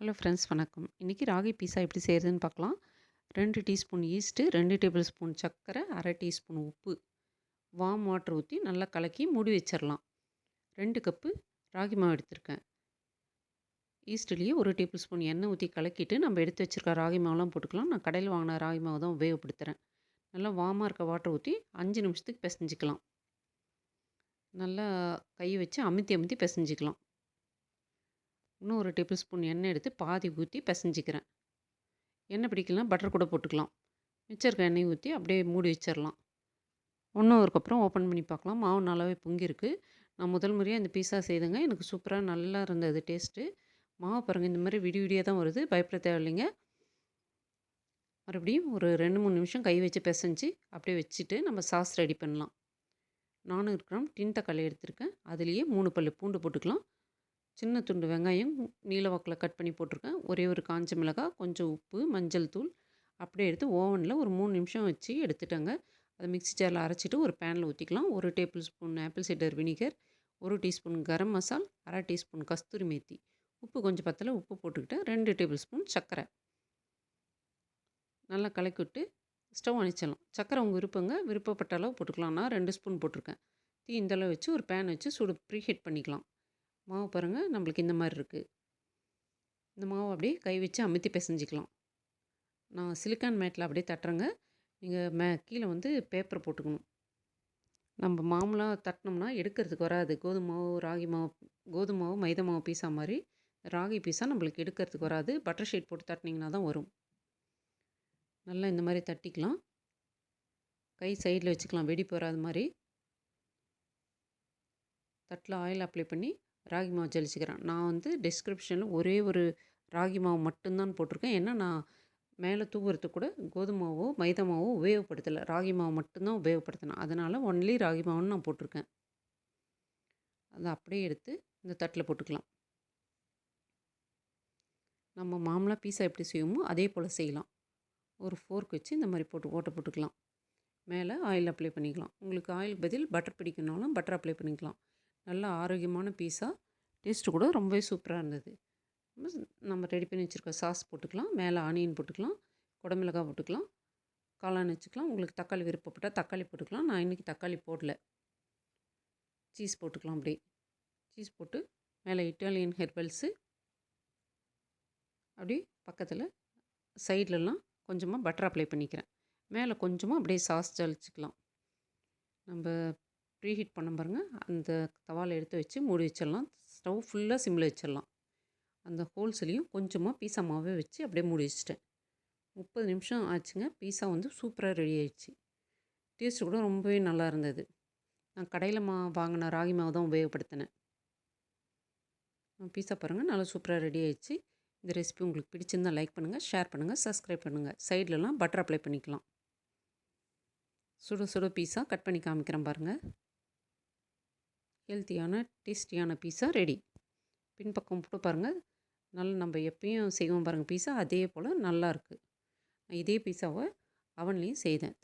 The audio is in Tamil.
ஹலோ ஃப்ரெண்ட்ஸ் வணக்கம். இன்றைக்கி ராகி பீஸா எப்படி செய்கிறதுன்னு பார்க்கலாம். ரெண்டு டீஸ்பூன் ஈஸ்ட்டு ரெண்டு டேபிள் ஸ்பூன் சர்க்கரை அரை டீஸ்பூன் உப்பு. வாம் வாட்டர் ஊற்றி நல்லா கலக்கி மூடி வச்சிடலாம் ரெண்டு கப்பு ராகி மாவு எடுத்திருக்கேன். ஈஸ்ட்லேயே ஒரு டேபிள் ஸ்பூன் எண்ணெய் ஊற்றி கலக்கிட்டு நம்ம எடுத்து வச்சுருக்க ராகி மாவுலாம் போட்டுக்கலாம். நான் கடையில் வாங்கின ராகி மாவு தான் உபயோகப்படுத்துகிறேன் நல்லா வாமாக இருக்க வாட்டர் ஊற்றி அஞ்சு நிமிஷத்துக்கு பிசைஞ்சிக்கலாம். நல்லா கை வச்சு அமுத்தி அமுத்தி பிசைஞ்சிக்கலாம். இன்னும் ஒரு டேபிள் ஸ்பூன் எண்ணெய் எடுத்து பாதி ஊற்றி பிசைஞ்சிக்கிறேன். எண்ணெய் பிடிக்கலாம் பட்டர் கூட போட்டுக்கலாம். மிச்சம் இருக்க எண்ணெய் ஊற்றி அப்படியே மூடி வச்சிடலாம் ஒன்றும் அதுக்கப்புறம் ஓப்பன் பண்ணி பார்க்கலாம். மாவு நல்லாவே பொங்கியிருக்கு. நான் முதல் முறையாக இந்த பீஸா செய்தேங்க. எனக்கு சூப்பராக நல்லா இருந்தது டேஸ்ட்டு மாவு பாருங்கள் இந்த மாதிரி விடி விடியாக தான் வருது. பயப்பட தேவையில்லைங்க. மறுபடியும் ஒரு ரெண்டு மூணு நிமிஷம் கை வச்சு பிசைஞ்சு அப்படியே வச்சுட்டு நம்ம சாஸ் ரெடி பண்ணலாம். நானூறு கிராம் டின் தக்காளி எடுத்திருக்கேன். அதுலேயே மூணு பல் பூண்டு போட்டுக்கலாம். சின்ன துண்டு வெங்காயம் நீல வாக்கில் கட் பண்ணி போட்டிருக்கேன். ஒரே ஒரு காஞ்ச மிளகாய் கொஞ்சம் உப்பு மஞ்சள் தூள் அப்படியே எடுத்து ஓவனில் ஒரு மூணு நிமிஷம் வச்சு எடுத்துட்டேங்க. அதை மிக்ஸி ஜாரில் அரைச்சிட்டு ஒரு பேனில் ஊற்றிக்கலாம் ஒரு tablespoon apple cider vinegar ஒரு டீஸ்பூன் கரம் மசால் அரை டீஸ்பூன் கஸ்தூரி மேத்தி. உப்பு கொஞ்சம் பத்தில் உப்பு போட்டுக்கிட்டேன். ரெண்டு டேபிள் ஸ்பூன் சர்க்கரை. நல்லா கலக்கி விட்டு ஸ்டவ் அணைச்சிடலாம். சர்க்கரை உங்கள் விருப்பங்க. விருப்பப்பட்ட அளவு போட்டுக்கலாம். நான் ரெண்டு ஸ்பூன் போட்டிருக்கேன். தீ இந்த அளவு வச்சு ஒரு பேன் வச்சு சூடு ப்ரீஹீட் பண்ணிக்கலாம். மாவு பாருங்கள் நம்மளுக்கு இந்த மாதிரி இருக்குது இந்த மாவு அப்படியே கை வச்சு அமுத்தி பிசைஞ்சிக்கலாம். நான் சிலிக்கான் மேட்டில் அப்படியே தட்டுறேங்க. நீங்கள் மே கீழே வந்து பேப்பர் போட்டுக்கணும். நம்ம மாமூலாக தட்டினோம்னா எடுக்கிறதுக்கு வராது. கோதுமை மாவு ராகி மாவு கோதுமை மாவு மைதா மாவு பீஸா மாதிரி ராகி பீஸா நம்மளுக்கு எடுக்கிறதுக்கு வராது. பட்டர் ஷீட் போட்டு தட்டினீங்கன்னா தான் வரும். நல்லா இந்த மாதிரி தட்டிக்கலாம். கை சைடில் வச்சுக்கலாம். வெடி போகாத மாதிரி தட்டில் ஆயில் அப்ளை பண்ணி ராகி மாவு ஜலிச்சுக்கிறேன். நான் வந்து டிஸ்கிரிப்ஷனில் ஒரே ஒரு ராகி மாவு மட்டும்தான் போட்டிருக்கேன். ஏன்னா நான் மேலே தூவுறதுக்கு கூட கோதுமை மாவோ மைதா மாவோ உபயோகப்படுத்தலை. ராகி மாவு மட்டும்தான் உபயோகப்படுத்தினேன். அதனால் ஒன்லி ராகி மாவுன்னு நான் போட்டிருக்கேன். அதை அப்படியே எடுத்து இந்த தட்டில் போட்டுக்கலாம். நம்ம மாமலாக பீஸா எப்படி செய்வோமோ அதே போல் செய்யலாம். ஒரு ஃபோர்க் வச்சு இந்த மாதிரி போட்டு ஓட்ட போட்டுக்கலாம். மேலே ஆயில் அப்ளை பண்ணிக்கலாம். உங்களுக்கு ஆயில் பதில் பட்டர் பிடிக்கணும்னாலும் பட்டர் அப்ளை பண்ணிக்கலாம். நல்ல ஆரோக்கியமான பீஸா. டேஸ்ட்டு கூட ரொம்பவே சூப்பராக இருந்தது. நம்ம ரெடி பண்ணி வச்சுருக்க சாஸ் போட்டுக்கலாம். மேலே ஆனியன் போட்டுக்கலாம். குடமிளகா போட்டுக்கலாம். காளான் வச்சுக்கலாம். உங்களுக்கு தக்காளி விருப்பப்பட்டால் தக்காளி போட்டுக்கலாம். நான் இன்றைக்கி தக்காளி போடல. சீஸ் போட்டுக்கலாம் அப்படி சீஸ் போட்டு மேலே இட்டாலியன் ஹெர்பல்ஸு. அப்படி பக்கத்தில் சைட்லலாம் கொஞ்சமாக பட்டர் அப்ளை பண்ணிக்கிறேன். மேலே கொஞ்சமாக அப்படியே சாஸ் ஜலிச்சுக்கலாம். நம்ம ப்ரீஹீட் பண்ண பாருங்கள் அந்த தவாவில் எடுத்து வச்சு மூடி வச்சிடலாம். ஸ்டவ் ஃபுல்லாக சிம்மில் வச்சிடலாம். அந்த ஹோல்ஸ்லேயும் கொஞ்சமாக பீஸா மாவே வச்சு அப்படியே மூடி வச்சிட்டேன். முப்பது நிமிஷம் ஆச்சுங்க. பீஸா வந்து சூப்பராக ரெடி ஆயிடுச்சு. டேஸ்ட்டு கூட ரொம்பவே நல்லா இருந்தது. நான் கடையில் மா வாங்கின ராகி மாவு தான் உபயோகப்படுத்தினேன். பீஸா பாருங்கள் நல்லா சூப்பராக ரெடி ஆயிடுச்சு. இந்த ரெசிபி உங்களுக்கு பிடிச்சிருந்தால் லைக் பண்ணுங்கள் ஷேர் பண்ணுங்கள் சப்ஸ்கிரைப் பண்ணுங்கள் சைட்லலாம் பட்டர் அப்ளை பண்ணிக்கலாம். சுட சுட பீஸா கட் பண்ணி காமிக்கிறேன் பாருங்கள் ஹெல்த்தியான டேஸ்டியான பீஸா ரெடி. பின்பக்கம் போட்டு பாருங்கள் நல்லா நம்ம எப்பயும் செய்வோம் பாருங்கள் பீஸா. அதே போல் நல்லாயிருக்கு நான் இதே பீஸாவை அவன்லேயும் செய்தேன்.